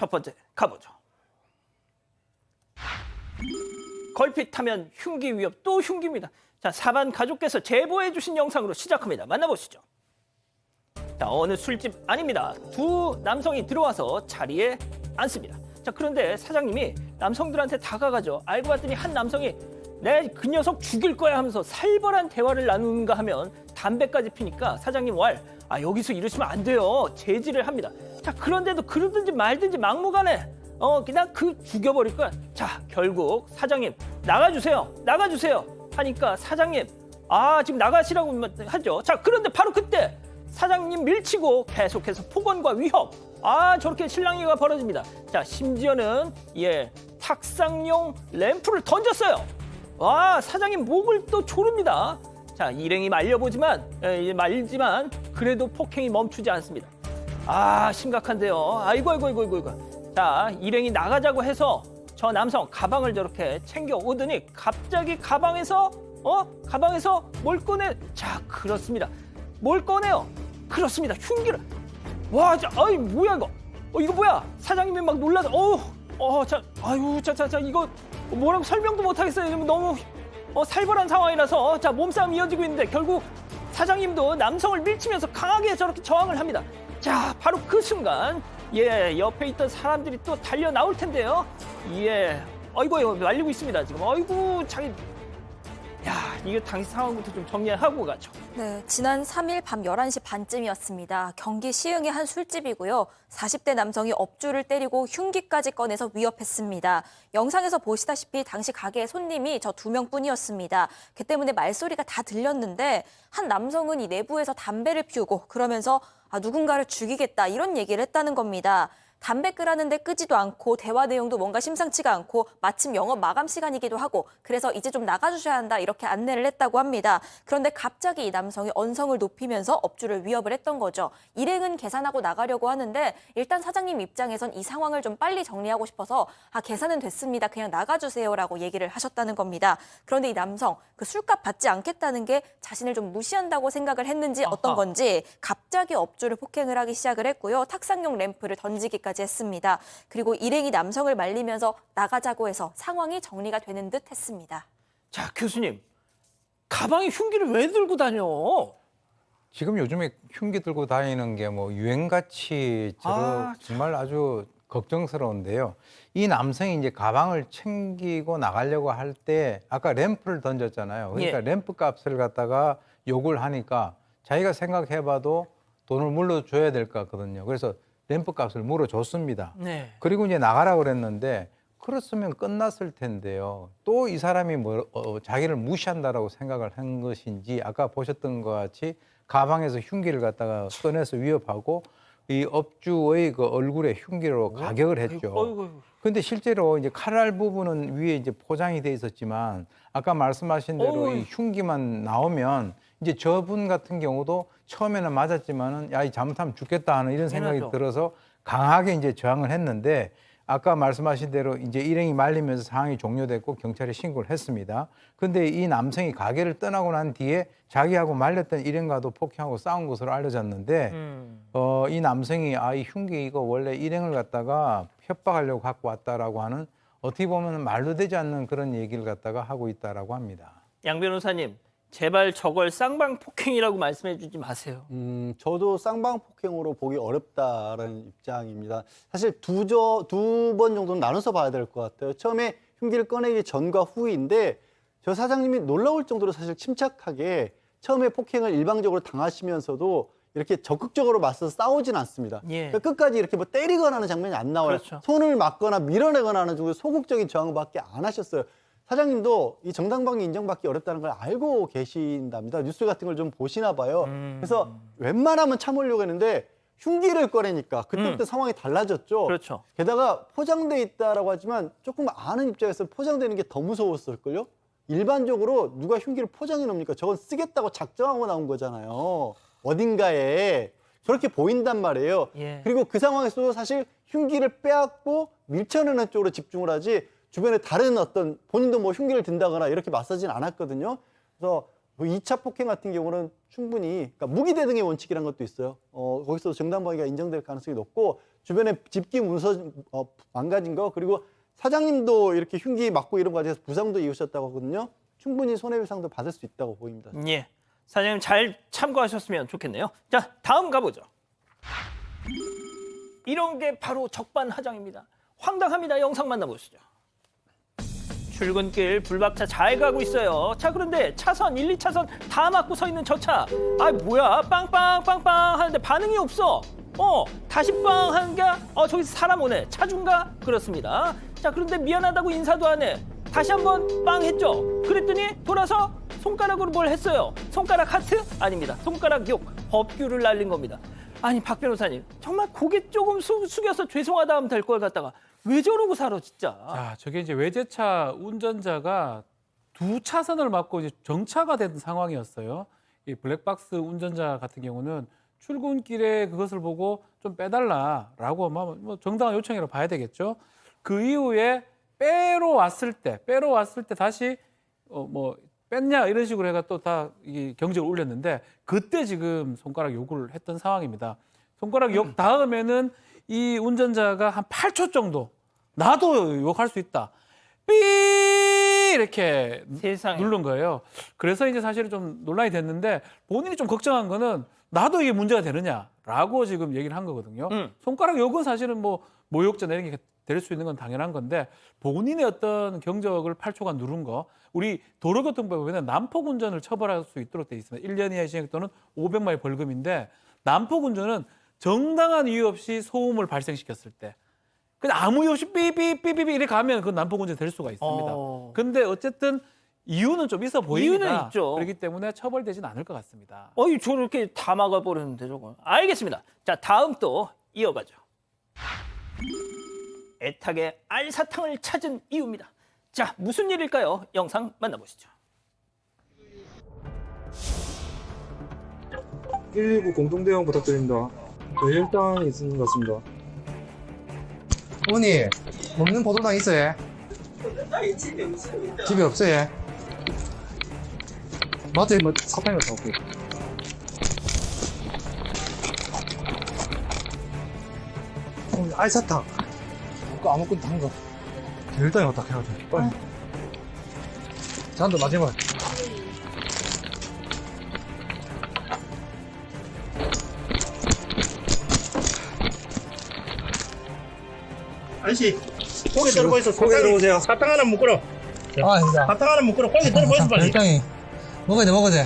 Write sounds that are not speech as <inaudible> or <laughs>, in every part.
첫 번째 가보죠. 걸핏하면 흉기 위협 또 흉기입니다. 자 사반 가족께서 제보해 주신 영상으로 시작합니다. 만나보시죠. 자 어느 술집 아닙니다. 두 남성이 들어와서 자리에 앉습니다. 자 그런데 사장님이 남성들한테 다가가죠. 알고 봤더니 한 남성이 내 그 녀석 죽일 거야 하면서 살벌한 대화를 나누는가 하면 담배까지 피니까 사장님 왈, 아 여기서 이러시면 안 돼요. 제지를 합니다. 자 그런데도 그러든지 말든지 막무가내 어 그냥 그 죽여버릴 거야. 자 결국 사장님 나가주세요. 나가주세요. 하니까 사장님 아 지금 나가시라고 하죠. 자 그런데 바로 그때 사장님 밀치고 계속해서 폭언과 위협. 아 저렇게 실랑이가 벌어집니다. 자 심지어는 예 탁상용 램프를 던졌어요. 와 사장님 목을 또 조릅니다. 자 일행이 말려보지만 에, 말지만 그래도 폭행이 멈추지 않습니다. 아 심각한데요. 아이고 아이고 아이고 아이고. 자 일행이 나가자고 해서 저 남성 가방을 저렇게 챙겨 오더니 갑자기 가방에서 어 가방에서 뭘 꺼내? 자 그렇습니다. 뭘 꺼내요? 그렇습니다. 흉기를. 와, 자, 아이 뭐야 이거? 어 이거 뭐야? 사장님이 막 놀라서 어, 어, 자, 아유, 자, 자, 자, 이거 뭐라고 설명도 못 하겠어요. 너무 어, 살벌한 상황이라서 자 몸싸움 이어지고 있는데 결국 사장님도 남성을 밀치면서 강하게 저렇게 저항을 합니다. 자, 바로 그 순간 예 옆에 있던 사람들이 또 달려 나올 텐데요. 예, 이거 말리고 있습니다 지금. 아이고 자기. 야, 이거 당시 상황부터 좀 정리하고 가죠. 네, 지난 3일 밤 11시 반쯤이었습니다. 경기 시흥의 한 술집이고요. 40대 남성이 업주를 때리고 흉기까지 꺼내서 위협했습니다. 영상에서 보시다시피 당시 가게의 손님이 저 두 명뿐이었습니다. 그 때문에 말소리가 다 들렸는데 한 남성은 이 내부에서 담배를 피우고 그러면서 아, 누군가를 죽이겠다 이런 얘기를 했다는 겁니다. 담배 끄라는데 끄지도 않고 대화 내용도 뭔가 심상치가 않고 마침 영업 마감 시간이기도 하고 그래서 이제 좀 나가주셔야 한다 이렇게 안내를 했다고 합니다. 그런데 갑자기 이 남성이 언성을 높이면서 업주를 위협을 했던 거죠. 일행은 계산하고 나가려고 하는데 일단 사장님 입장에선 이 상황을 좀 빨리 정리하고 싶어서 아 계산은 됐습니다. 그냥 나가주세요라고 얘기를 하셨다는 겁니다. 그런데 이 남성 그 술값 받지 않겠다는 게 자신을 좀 무시한다고 생각을 했는지 어떤. 건지 갑자기 업주를 폭행을 하기 시작을 했고요. 탁상용 램프를 던지기까지 했습니다. 그리고 일행이 남성을 말리면서 나가자고 해서 상황이 정리가 되는 듯 했습니다. 자, 교수님. 가방에 흉기를 왜 들고 다녀? 지금 요즘에 흉기 들고 다니는 게 뭐 유행같이 저러 아, 정말 아주 걱정스러운데요. 이 남성이 이제 가방을 챙기고 나가려고 할 때 아까 램프를 던졌잖아요. 그러니까 예. 램프 값을 갖다가 요구를 하니까 자기가 생각해봐도 돈을 물러줘야 될 것 같거든요. 그래서 램프 값을 물어줬습니다. 네. 그리고 이제 나가라 그랬는데 그렇으면 끝났을 텐데요. 또 이 사람이 뭐 어, 자기를 무시한다라고 생각을 한 것인지 아까 보셨던 것 같이 가방에서 흉기를 갖다가 꺼내서 위협하고 이 업주의 그 얼굴에 흉기로 가격을 했죠. 근데 실제로 이제 칼날 부분은 위에 이제 포장이 돼 있었지만 아까 말씀하신 대로 어이. 이 흉기만 나오면 이제 저분 같은 경우도 처음에는 맞았지만은 야 이 잘못하면 죽겠다 하는 이런 생각이 당연하죠. 들어서 강하게 이제 저항을 했는데 아까 말씀하신 대로 이제 일행이 말리면서 상황이 종료됐고 경찰에 신고를 했습니다. 근데 이 남성이 가게를 떠나고 난 뒤에 자기하고 말렸던 일행과도 폭행하고 싸운 것으로 알려졌는데 음. 어, 이 남성이 아, 이 흉기 이거 원래 일행을 갖다가 협박하려고 갖고 왔다라고 하는 어떻게 보면 말도 되지 않는 그런 얘기를 갖다가 하고 있다라고 합니다. 양 변호사님, 제발 저걸 쌍방 폭행이라고 말씀해 주지 마세요. 음, 저도 쌍방 폭행으로 보기 어렵다라는 입장입니다. 사실 두두 번 정도는 나눠서 봐야 될 것 같아요. 처음에 흉기를 꺼내기 전과 후인데 저 사장님이 놀라울 정도로 사실 침착하게 처음에 폭행을 일방적으로 당하시면서도 이렇게 적극적으로 맞서서 싸우진 않습니다. 예. 그러니까 끝까지 이렇게 뭐 때리거나 하는 장면이 안 나와요. 그렇죠. 손을 맞거나 밀어내거나 하는 정도의 소극적인 저항밖에 안 하셨어요. 사장님도 이 정당방위 인정받기 어렵다는 걸 알고 계신답니다. 뉴스 같은 걸 좀 보시나 봐요. 음. 그래서 웬만하면 참으려고 했는데 흉기를 꺼내니까 그때부터 음. 상황이 달라졌죠. 그렇죠. 게다가 포장돼 있다라고 하지만 조금 아는 입장에서 포장되는 게 더 무서웠을걸요? 일반적으로 누가 흉기를 포장해 놓습니까? 저건 쓰겠다고 작정하고 나온 거잖아요. 어딘가에 저렇게 보인단 말이에요. 예. 그리고 그 상황에서도 사실 흉기를 빼앗고 밀쳐내는 쪽으로 집중을 하지 주변에 다른 어떤 본인도 뭐 흉기를 든다거나 이렇게 맞서진 않았거든요. 그래서 뭐 2차 폭행 같은 경우는 충분히 그러니까 무기 대 등의 원칙이라는 것도 있어요. 어, 거기서 정당방위가 인정될 가능성이 높고 주변에 집기 문서 어, 망가진 거 그리고 사장님도 이렇게 흉기 맞고 이런 과정에서 부상도 입으셨다고 하거든요. 충분히 손해배상도 받을 수 있다고 보입니다. 예. 사장님 잘 참고하셨으면 좋겠네요. 자, 다음 가보죠. 이런 게 바로 적반하장입니다. 황당합니다. 영상 만나보시죠. 출근길 불박차 잘 가고 있어요. 자, 그런데 차선 1, 2차선 다 막고 서 있는 저 차. 아, 뭐야? 빵빵빵빵 하는데 반응이 없어. 어, 다시 빵 하는 게 어, 저기 사람 오네. 차준가? 그렇습니다. 자, 그런데 미안하다고 인사도 안 해. 다시 한번 빵 했죠. 그랬더니 돌아서 손가락으로 뭘 했어요. 손가락 하트? 아닙니다. 손가락 욕, 법규를 날린 겁니다. 아니, 박 변호사님. 정말 고개 조금 수, 숙여서 죄송하다 하면 될 걸 갖다가 왜 저러고 살아, 진짜. 자, 저게 이제 외제차 운전자가 두 차선을 막고 이제 정차가 된 상황이었어요. 이 블랙박스 운전자 같은 경우는 출근길에 그것을 보고 좀 빼달라라고 뭐 정당한 요청이라고 봐야 되겠죠. 그 이후에 빼러 왔을 때, 빼러 왔을 때 다시 어 뭐 뺐냐 이런 식으로 해가 또 다 이 경적을 울렸는데 그때 지금 손가락 욕을 했던 상황입니다. 손가락 욕 <clears throat> 다음에는 이 운전자가 한 8초 정도 나도 욕할 수 있다. 삐 이렇게 세상에. 누른 거예요. 그래서 이제 사실은 좀 논란이 됐는데 본인이 좀 걱정한 거는 나도 이게 문제가 되느냐라고 지금 얘기를 한 거거든요. 음. 손가락 욕은 사실은 뭐 모욕죄 내는 게 될 수 있는 건 당연한 건데 본인의 어떤 경적을 8초간 누른 거 우리 도로교통법에 보면 난폭 운전을 처벌할 수 있도록 돼 있습니다. 1년 이하의 징역 또는 500만 원 벌금인데 난폭 운전은 정당한 이유 없이 소음을 발생시켰을 때 그냥 아무 이유 없이 삐삐삐삐 이렇게 가면 그건 난폭 운전이 될 수가 있습니다. 어. 근데 어쨌든 이유는 좀 있어 보입니다. 이유는 있죠. 그렇기 때문에 처벌되지는 않을 것 같습니다. 어이 저렇게 다 막아버렸는데 저거. 알겠습니다. 자 다음 또 이어가죠. 애타게 알사탕을 찾은 이유입니다. 자 무슨 일일까요? 영상 만나보시죠. 119 공동 대응 부탁드립니다. 저희 혈당이 있는 것 같습니다. 어머니 먹는 보도당 있어요? 집에 없어요? 마트에 뭐 사탕이 갖다 올게. 어머니 알사탕. 아까 아무것도 한거. 혈당이 갖다 해야 돼 빨리. 잔도 마지막 아저씨 고개 들고 있어 고개 들어오세요. 사탕 하나 묶으러 아 진짜 사탕 하나 묶으러 고개 들고 있어 빨리 혈당이 먹어야 돼 먹어야 돼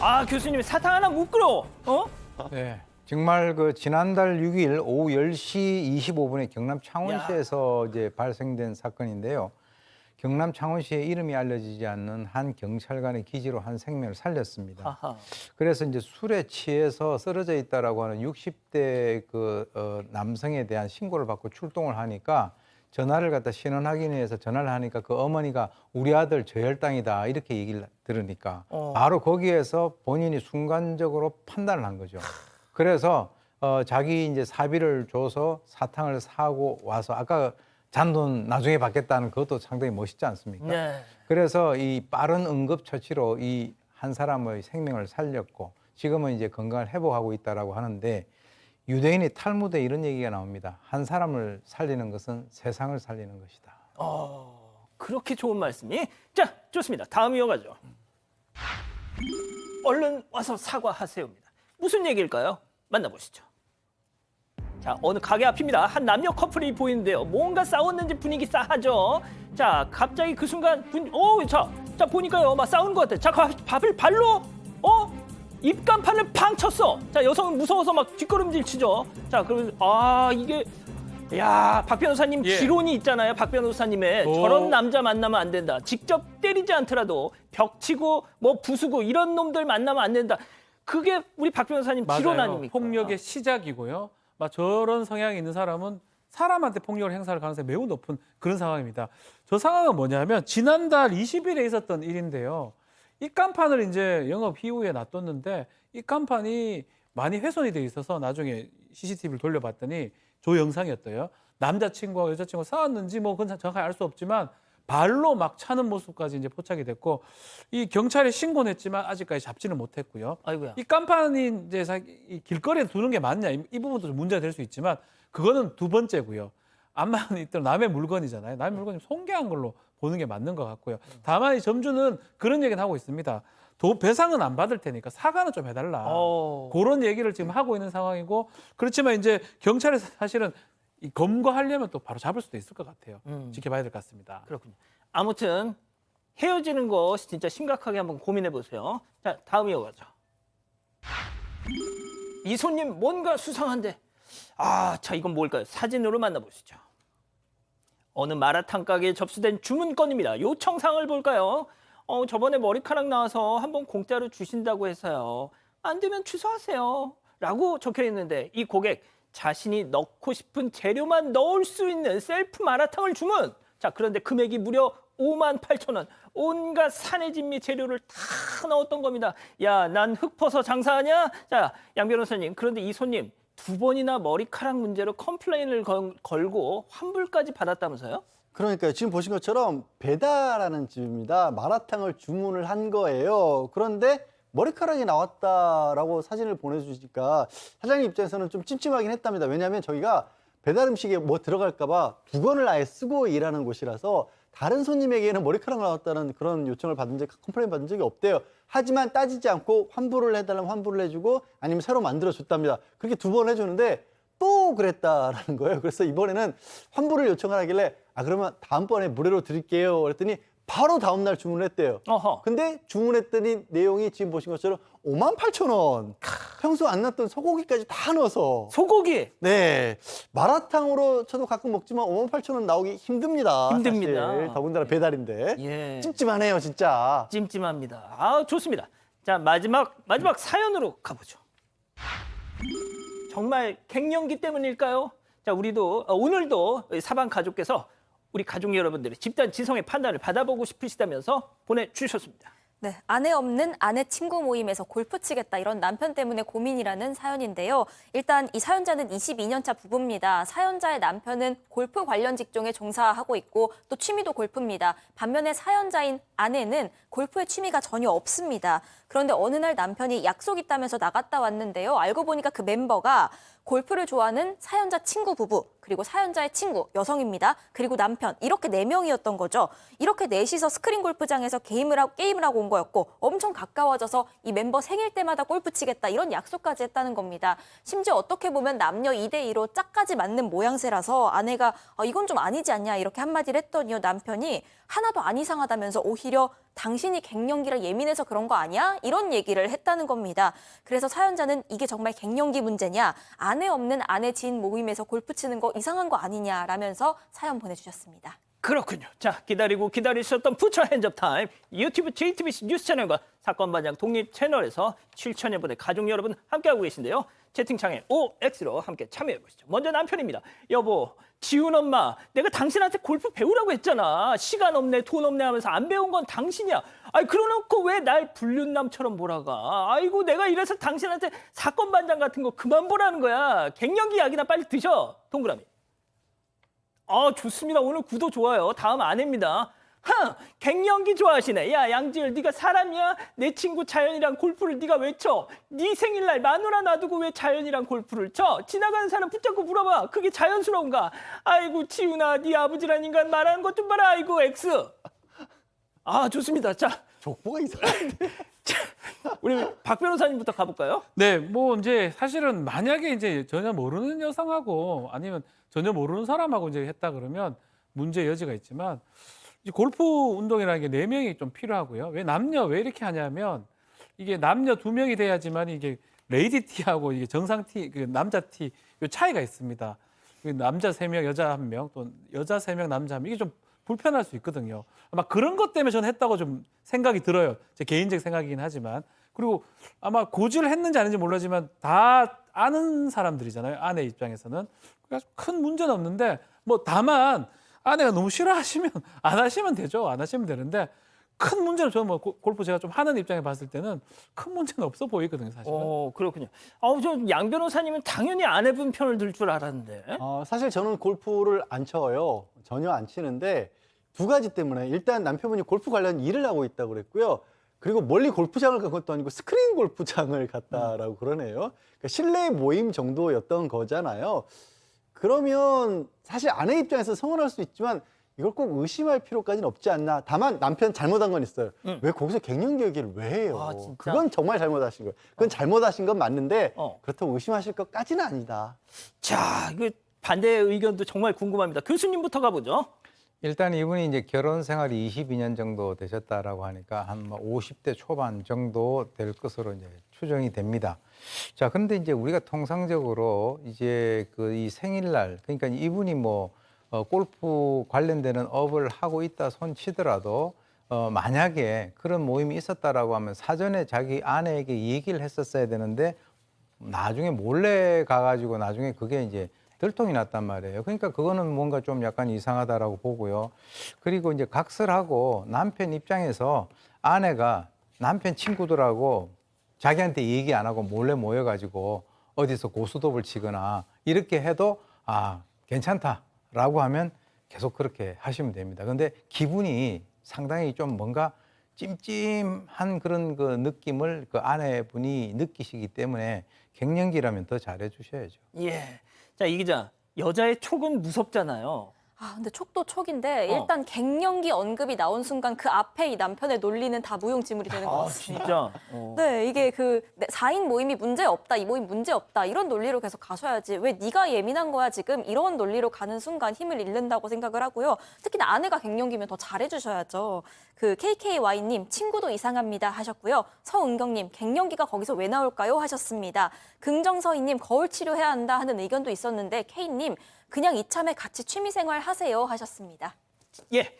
아 교수님 사탕 하나 묶으러. 어? 네. 정말 그 지난달 6일 오후 10시 25분에 경남 창원시에서 이제 발생된 사건인데요. 경남 창원시의 이름이 알려지지 않는 한 경찰관의 기지로 한 생명을 살렸습니다. 아하. 그래서 이제 술에 취해서 쓰러져 있다라고 하는 60대 그 어, 남성에 대한 신고를 받고 출동을 하니까 전화를 갖다 신원 확인해서 전화를 하니까 그 어머니가 우리 아들 저혈당이다 이렇게 얘기를 들으니까 어. 바로 거기에서 본인이 순간적으로 판단을 한 거죠. 그래서 어, 자기 이제 사비를 줘서 사탕을 사고 와서 아까 잔돈 나중에 받겠다는 그것도 상당히 멋있지 않습니까? 네. 그래서 이 빠른 응급 처치로 이 한 사람의 생명을 살렸고 지금은 이제 건강을 회복하고 있다라고 하는데 유대인의 탈무드에 이런 얘기가 나옵니다. 한 사람을 살리는 것은 세상을 살리는 것이다. 어, 그렇게 좋은 말씀이. 자, 좋습니다. 다음 이어가죠. 얼른 와서 사과하세요입니다. 무슨 얘기일까요? 만나보시죠. 자, 어느 가게 앞입니다. 한 남녀 커플이 보이는데요. 뭔가 싸웠는지 분위기 싸하죠. 자, 갑자기 그 순간 분, 오, 자, 자 보니까요, 막 싸우는 것 같아. 자, 가- 밥을 발로, 어? 입간판을 팡 쳤어. 자, 여성은 무서워서 막 뒷걸음질 치죠. 자, 그러면 아 이게 야, 박 변호사님 예. 기론이 있잖아요. 박 변호사님의 오. 저런 남자 만나면 안 된다. 직접 때리지 않더라도 벽 치고 뭐 부수고 이런 놈들 만나면 안 된다. 그게 우리 박 변호사님 맞아요. 아닙니까? 폭력의 시작이고요. 막 저런 성향이 있는 사람은 사람한테 폭력을 행사할 가능성이 매우 높은 그런 상황입니다. 저 상황은 뭐냐면 지난달 20일에 있었던 일인데요. 이 깜판을 이제 영업 이후에 놔뒀는데 이 깜판이 많이 훼손이 돼 있어서 나중에 CCTV를 돌려봤더니 조 영상이었대요. 남자친구와 여자친구가 싸웠는지 뭐 그건 정확하게 알수 없지만 발로 막 차는 모습까지 이제 포착이 됐고 이 경찰에 신고는 했지만 아직까지 잡지는 못했고요. 아이고야. 이 깜판이 이제 사- 이 길거리에 두는 게 맞냐 이, 이 부분도 좀 문제가 될 수 있지만 그거는 두 번째고요. 암만 있던 남의 물건이잖아요. 남의 물건이 손괴한 걸로 보는 게 맞는 것 같고요. 다만 이 점주는 그런 얘기는 하고 있습니다. 도 배상은 안 받을 테니까 사과는 좀 해달라. 어. 그런 얘기를 지금 하고 있는 상황이고 그렇지만 이제 경찰에서 사실은 이 검거하려면 또 바로 잡을 수도 있을 것 같아요. 음. 지켜봐야 될 것 같습니다. 그렇군요. 아무튼 헤어지는 거 진짜 심각하게 한번 고민해 보세요. 자, 다음 이어가죠. 이 손님 뭔가 수상한데. 아, 자 이건 뭘까요? 사진으로 만나보시죠. 어느 마라탕 가게에 접수된 주문건입니다. 요청사항을 볼까요? 어, 저번에 머리카락 나와서 한번 공짜로 주신다고 해서요. 안 되면 취소하세요. 라고 적혀 있는데 이 고객 자신이 넣고 싶은 재료만 넣을 수 있는 셀프 마라탕을 주문. 자, 그런데 금액이 무려 5만 8천 원. 온갖 산해진미 재료를 다 넣었던 겁니다. 야, 난 흙퍼서 장사하냐? 자, 양 변호사님. 그런데 이 손님 두 번이나 머리카락 문제로 컴플레인을 건- 걸고 환불까지 받았다면서요? 그러니까요. 지금 보신 것처럼 배달하는 집입니다. 마라탕을 주문을 한 거예요. 그런데 머리카락이 나왔다라고 사진을 보내주니까 사장님 입장에서는 좀 찜찜하긴 했답니다. 왜냐하면 저희가 배달 음식에 뭐 들어갈까봐 두건을 아예 쓰고 일하는 곳이라서 다른 손님에게는 머리카락 나왔다는 그런 요청을 받은 적, 컴플레인 받은 적이 없대요. 하지만 따지지 않고 환불을 해달라면 환불을 해주고 아니면 새로 만들어 줬답니다. 그렇게 두 번 해주는데 또 그랬다라는 거예요. 그래서 이번에는 환불을 요청을 하길래 아 그러면 다음번에 무료로 드릴게요. 그랬더니 바로 다음날 주문을 했대요. 어허. 근데 주문했더니 내용이 지금 보신 것처럼 5만 8천 원. 평소 안 났던 소고기까지 다 넣어서. 소고기 네. 마라탕으로 저도 가끔 먹지만 5만 8천 원 나오기 힘듭니다. 힘듭니다. 사실. 더군다나 배달인데. 예. 찜찜하네요, 진짜. 찜찜합니다. 아, 좋습니다. 자, 마지막 마지막 사연으로 가보죠. 정말 갱년기 때문일까요? 자, 우리도 어, 오늘도 사방 가족께서 우리 가족 여러분들의 집단 지성의 판단을 받아보고 싶으시다면서 보내주셨습니다. 네, 아내 없는 아내 친구 모임에서 골프 치겠다 이런 남편 때문에 고민이라는 사연인데요. 일단 이 사연자는 22년차 부부입니다. 사연자의 남편은 골프 관련 직종에 종사하고 있고 또 취미도 골프입니다. 반면에 사연자인 아내는 골프에 취미가 전혀 없습니다. 그런데 어느 날 남편이 약속 있다면서 나갔다 왔는데요. 알고 보니까 그 멤버가 골프를 좋아하는 사연자 친구 부부, 그리고 사연자의 친구, 여성입니다. 그리고 남편, 이렇게 네명이었던 거죠. 이렇게 넷이서 스크린 골프장에서 게임을 하고, 게임을 하고 온 거였고, 엄청 가까워져서 이 멤버 생일 때마다 골프 치겠다, 이런 약속까지 했다는 겁니다. 심지어 어떻게 보면 남녀 2대2로 짝까지 맞는 모양새라서 아내가 아, 이건 좀 아니지 않냐, 이렇게 한마디를 했더니요, 남편이 하나도 안 이상하다면서 오히려 당신이 갱년기라 예민해서 그런 거 아니야? 이런 얘기를 했다는 겁니다. 그래서 사연자는 이게 정말 갱년기 문제냐? 아내 없는 아내 지인 모임에서 골프 치는 거 이상한 거 아니냐라면서 사연 보내주셨습니다. 그렇군요. 자, 기다리고 기다리셨던 푸처 핸즈업 타임 유튜브 JTBC 뉴스 채널과 사건 반장 독립 채널에서 7천여 분의 가족 여러분 함께하고 계신데요. 채팅창에 OX로 함께 참여해 보시죠. 먼저 남편입니다. 여보, 지훈 엄마, 내가 당신한테 골프 배우라고 했잖아. 시간 없네, 돈 없네 하면서 안 배운 건 당신이야. 아이 그러놓고 왜 날 불륜남처럼 몰아가? 아이고 내가 이래서 당신한테 사건 반장 같은 거 그만 보라는 거야. 갱년기 약이나 빨리 드셔. 동그라미. 아 좋습니다. 오늘 구도 좋아요. 다음 아내입니다. 흥, 갱년기 좋아하시네. 야 양지열, 네가 사람이야? 내 친구 자연이랑 골프를 네가 왜 쳐? 네 생일날 마누라 놔두고 왜 자연이랑 골프를 쳐? 지나가는 사람 붙잡고 물어봐. 그게 자연스러운가? 아이고 지훈아, 네 아버지란 인간 말하는 것 좀 봐라. 아이고 엑스. 아 좋습니다. 자, 족보가 이상한데. <laughs> 우리 박 변호사님부터 가볼까요? 네, 뭐 이제 사실은 만약에 이제 전혀 모르는 여성하고 아니면 전혀 모르는 사람하고 이제 했다 그러면 문제 여지가 있지만 이 골프 운동이라는 게 네 명이 좀 필요하고요. 왜 남녀 왜 이렇게 하냐면 이게 남녀 두 명이 돼야지만 이게 레이디 티하고 이게 정상 티, 그 남자 티, 요 차이가 있습니다. 그 남자 세 명, 여자 한 명, 또 여자 세 명, 남자 한 명, 이게 좀 불편할 수 있거든요. 아마 그런 것 때문에 저는 했다고 좀 생각이 들어요. 제 개인적 생각이긴 하지만. 그리고 아마 고지를 했는지 아닌지 모르지만 다 아는 사람들이잖아요. 아내 입장에서는. 큰 문제는 없는데 뭐 다만 아내가 너무 싫어하시면 <laughs> 안 하시면 되죠. 안 하시면 되는데 큰 문제는 저는 뭐 고- 골프 제가 좀 하는 입장에 봤을 때는 큰 문제는 없어 보이거든요, 사실은. 어 그렇군요. 아우 저양 변호사님은 당연히 아내분 편을 들 줄 알았는데. 어, 사실 저는 골프를 안 쳐요. 전혀 안 치는데 두 가지 때문에 일단 남편분이 골프 관련 일을 하고 있다고 그랬고요. 그리고 멀리 골프장을 간 것도 아니고 스크린 골프장을 갔다라고 그러네요. 그러니까 실내 모임 정도였던 거잖아요. 그러면 사실 아내 입장에서 서운할 수 있지만 이걸 꼭 의심할 필요까지는 없지 않나. 다만 남편 잘못한 건 있어요. 음. 왜 거기서 갱년 기 얘기를 왜 해요? 아, 진짜? 그건 정말 잘못하신 거예요. 그건 잘못하신 건 맞는데 어. 그렇다고 의심하실 것까지는 아니다. 자, 그 반대의 의견도 정말 궁금합니다. 교수님부터 가보죠. 일단 이분이 이제 결혼 생활이 22년 정도 되셨다라고 하니까 한뭐 50대 초반 정도 될 것으로 이제 추정이 됩니다. 자, 그런데 이제 우리가 통상적으로 이제 그 이 생일날 그러니까 이분이 뭐 어, 골프 관련되는 업을 하고 있다 손 치더라도 어, 만약에 그런 모임이 있었다라고 하면 사전에 자기 아내에게 얘기를 했었어야 되는데 나중에 몰래 가가지고 나중에 그게 이제 들통이 났단 말이에요. 그러니까 그거는 뭔가 좀 약간 이상하다라고 보고요. 그리고 이제 각설하고 남편 입장에서 아내가 남편 친구들하고 자기한테 얘기 안 하고 몰래 모여가지고 어디서 고수톱을 치거나 이렇게 해도 아 괜찮다라고 하면 계속 그렇게 하시면 됩니다. 근데 기분이 상당히 좀 뭔가 찜찜한 그런 그 느낌을 그 아내분이 느끼시기 때문에 갱년기라면 더 잘해 주셔야죠. 예. 자, 이 기자. 여자의 촉은 무섭잖아요. 아, 근데 촉도 촉인데 어. 일단 갱년기 언급이 나온 순간 그 앞에 이 남편의 논리는 다 무용지물이 되는 것 아, 같습니다. 진짜. <laughs> 어. 네, 이게 그 4인 모임이 문제 없다, 이 모임 문제 없다 이런 논리로 계속 가셔야지 왜 네가 예민한 거야 지금 이런 논리로 가는 순간 힘을 잃는다고 생각을 하고요. 특히나 아내가 갱년기면 더 잘해주셔야죠. 그 KKY님 친구도 이상합니다 하셨고요. 서은경님 갱년기가 거기서 왜 나올까요 하셨습니다. 긍정서희님 거울 치료해야 한다 하는 의견도 있었는데 K님 그냥 이참에 같이 취미생활 하세요 하셨습니다. 예.